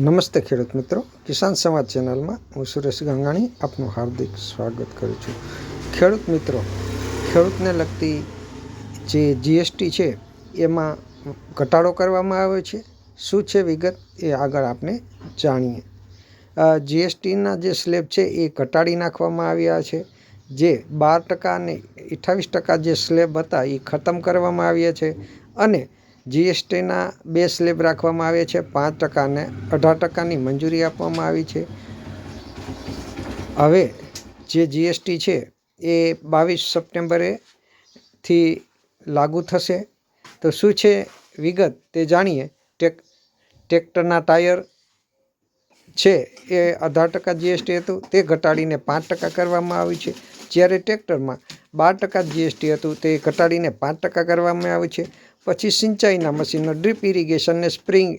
નમસ્તે ખેડૂત મિત્રો. કિસાન સમાજ ચેનલમાં હું સુરેશ ગંગાણી આપનું હાર્દિક સ્વાગત કરું છું. ખેડૂત મિત્રો, ખેડૂતને લગતી જે જીએસટી છે, એમાં ઘટાડો કરવામાં આવ્યો છે. શું છે વિગત? એ આગળ આપણે જાણીએ. જીએસટીના જે સ્લેબ છે, એ ઘટાડી નાખવામાં આવ્યા છે. જે બાર ટકા અને અઠ્ઠાવીસ ટકા જે સ્લેબ હતા, એ ખતમ કરવામાં આવ્યા છે. અને જીએસટીના બે સ્લેબ રાખવામાં આવે છે. પાંચ ટકાને અઢાર ટકાની મંજૂરી આપવામાં આવી છે. હવે જે જીએસટી છે એ બાવીસ સપ્ટેમ્બરે થી લાગુ થશે. તો શું છે વિગત તે જાણીએ. ટેક ટ્રેક્ટરના ટાયર છે એ અઢાર ટકા જીએસટી હતું. તે ઘટાડીને પાંચ ટકા કરવામાં આવ્યું છે. જ્યારે ટ્રેક્ટરમાં બાર ટકા જીએસટી હતું, તે ઘટાડીને પાંચ ટકા કરવામાં આવ્યું છે. પછી સિંચાઈના મશીનો ડ્રીપ ઇરિગેશનને સ્પ્રિંગ,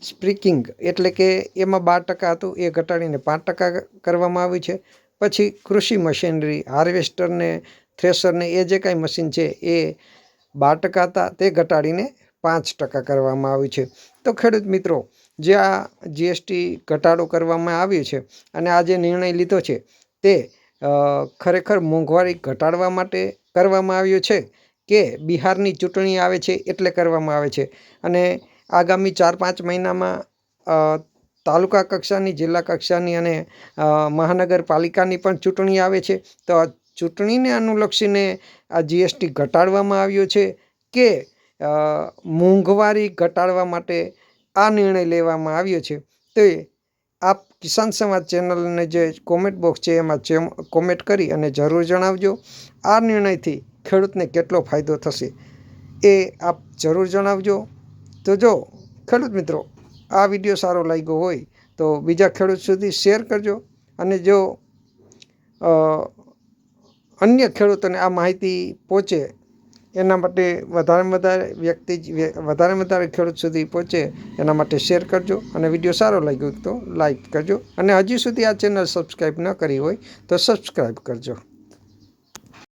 સ્પ્રિકિંગ એટલે કે એમાં બાર ટકા હતું, એ ઘટાડીને પાંચ ટકા કરવામાં આવ્યું છે. પછી કૃષિ મશીનરી હાર્વેસ્ટરને થ્રેસરને એ જે કાંઈ મશીન છે, એ બાર ટકા હતા, તે ઘટાડીને પાંચ ટકા કરવામાં આવ્યું છે. તો ખેડૂત મિત્રો, જે આ જીએસટી ઘટાડો કરવામાં આવ્યો છે અને આ જે નિર્ણય લીધો છે, તે ખરેખર મોંઘવારી ઘટાડવા માટે કરવામાં આવ્યો છે. કે બિહારની ચૂંટણી આવે છે એટલે કરવામાં આવે છે. અને આગામી ચાર પાંચ મહિનામાં તાલુકા કક્ષાની, જિલ્લા કક્ષાની અને મહાનગરપાલિકાની પણ ચૂંટણી આવે છે. તો આ ચૂંટણીને અનુલક્ષીને આ જીએસટી ઘટાડવામાં આવ્યો છે કે મોંઘવારી ઘટાડવા માટે આ નિર્ણય લેવામાં આવ્યો છે. તે આપ કિસાન સમાજ ચેનલને જે કોમેન્ટ બોક્સ છે એમાં કોમેન્ટ કરી અને જરૂર જણાવજો. આ નિર્ણયથી ખેડૂતને કેટલો ફાયદો થશે એ આપ જરૂર જણાવજો. તો જો, ખેડૂત મિત્રો, આ વીડિયો સારો લાગ્યો હોય તો બીજા ખેડૂત સુધી શેર કરજો અને જો અન્ય ખેડૂતોને આ માહિતી પહોંચે, એના માટે વધારેમાં વધારે વ્યક્તિ વધારે વધારે ખેડૂત સુધી પહોંચે, એના માટે શેર કરજો અને વીડિયો સારો લાગ્યો તો લાઈક કરજો. અને હજી સુધી આ ચેનલ સબસ્ક્રાઈબ ન કરી હોય તો સબસ્ક્રાઈબ કરજો.